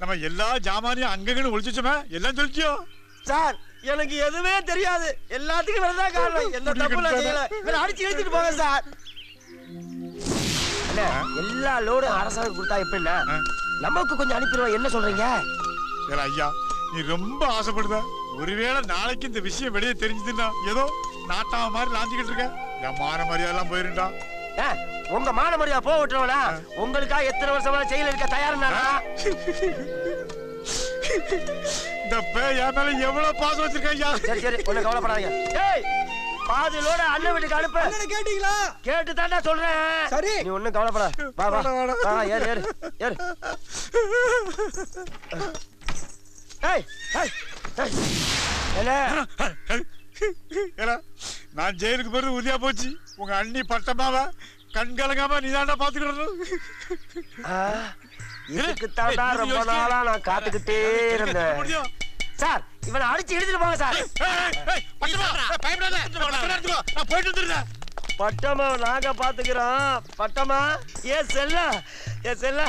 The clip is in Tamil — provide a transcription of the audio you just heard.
நம்ம எல்லா ஜாமானையும் அங்கங்கன்னு ஒழிச்சுச்சோமே எல்லாம் சொல்லிச்சியோ சார் எனக்கு எதுவுமே தெரியாது. எல்லாத்துக்கும் இவர்தான் காரணம். எந்த தப்பு நான் செய்யல. இவரை அடிச்சு இழுத்துட்டு போங்க சார். அண்ணே, எல்லா லோடும் அரசாங்கம் கொடுத்தா எப்படின்னா. நமக்கு கொஞ்சம் அனுப்பிடுவோம். என்ன சொல்றீங்க? ஏல ஐயா நீ ரொம்ப ஆசைப்படுத ஒருவேளை நாளைக்கு இந்த விஷயம் வெளியே தெரிஞ்சதுன்னா ஏதோ நாட்டாம மாதிரி லாஞ்சிக்கிட்டு இருக்க. என் மான மரியாதைலாம் போயிருண்டா ஆ, உங்க மான மரியாதை போக விட்டுருவனா உங்களுக்கா எத்தனை வருஷமா ஜெயில இருக்க தயாருனா இந்த பேய் என் மேல எவ்வளவு பாசம் வச்சிருக்க ஐயா? சரி சரி ஒண்ணு கவலைப்படாதீங்க. ஏய் பாதி லோட அண்ணன் வீட்டுக்கு அனுப்பு. அண்ணனை கேட்டீங்களா? கேட்டு தாண்டா சொல்றேன். சரி. நீ ஒண்ணும் கவலைப்படாத வா வா. வா ஏறு ஏறு ஏறு. ஏய் ஏய் ஏய். நான் ஜெயிலுக்கு போறது உறுதியா போச்சு. உங்க அண்ணி பட்டமாவ? கண் கலங்காம நீ தாண்டா ஏய், ரொம்ப. நாளா நான் காத்துக்கிட்டே இருந்தேன். முடியும் சார் இவனை அடிச்சு எடுத்துட்டு போங்க சார். போயிட்டு வந்துடுறேன். பட்டமா நாங்க பாத்துக்கிறோம் பட்டமா ஏ செல்ல ஏ செல்ல.